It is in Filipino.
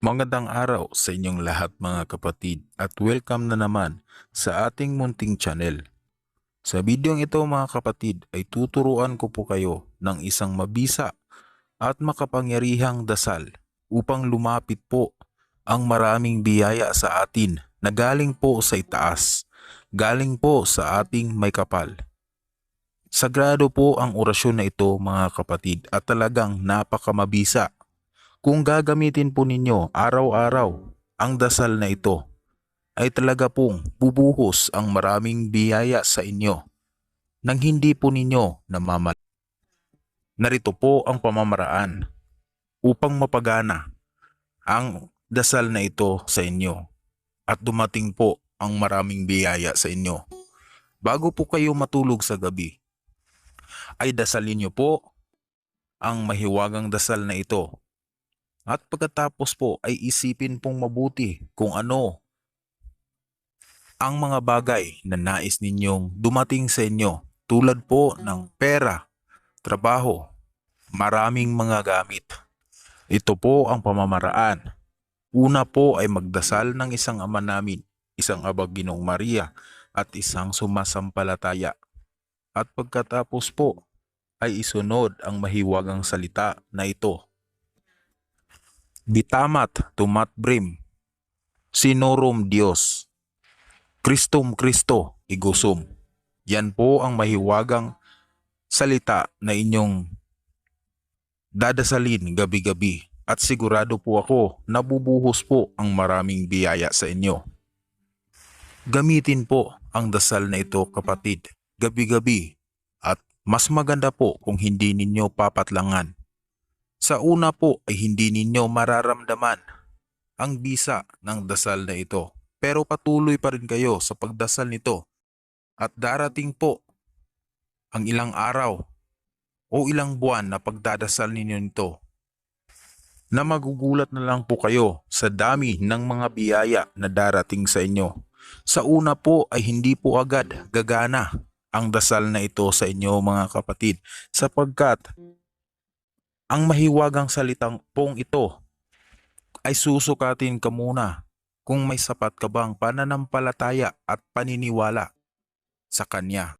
Magandang araw sa inyong lahat mga kapatid at welcome na naman sa ating munting channel. Sa bidyong ito mga kapatid ay tuturuan ko po kayo ng isang mabisa at makapangyarihang dasal upang lumapit po ang maraming biyaya sa atin na galing po sa itaas, galing po sa ating may kapal. Sagrado po ang orasyon na ito mga kapatid at talagang napakamabisa kung gagamitin po ninyo araw-araw ang dasal na ito, ay talaga pong bubuhos ang maraming biyaya sa inyo nang hindi po ninyo namamal. Narito po ang pamamaraan upang mapagana ang dasal na ito sa inyo at dumating po ang maraming biyaya sa inyo. Bago po kayo matulog sa gabi, ay dasalin niyo po ang mahiwagang dasal na ito at pagkatapos po ay isipin pong mabuti kung ano ang mga bagay na nais ninyong dumating sa inyo tulad po ng pera, trabaho, maraming mga gamit. Ito po ang pamamaraan. Una po ay magdasal ng isang ama namin, isang abag ginong Maria at isang sumasampalataya. At pagkatapos po ay isunod ang mahiwagang salita na ito Bitamat tumat brim. Sinorum Dios. Kristum Kristo igusum. Yan po ang mahiwagang salita na inyong dadasalin gabi-gabi at sigurado po ako na bubuhos po ang maraming biyaya sa inyo. Gamitin po ang dasal na ito kapatid gabi-gabi at mas maganda po kung hindi ninyo papatlangan sa una po ay hindi ninyo mararamdaman ang bisa ng dasal na ito. Pero patuloy pa rin kayo sa pagdasal nito. At darating po ang ilang araw o ilang buwan na pagdadasal ninyo nito na magugulat na lang po kayo sa dami ng mga biyaya na darating sa inyo. Sa una po ay hindi po agad gagana ang dasal na ito sa inyo mga kapatid sapagkat ang mahiwagang salitang pong ito ay susukatin ka muna kung may sapat ka bang pananampalataya at paniniwala sa Kanya.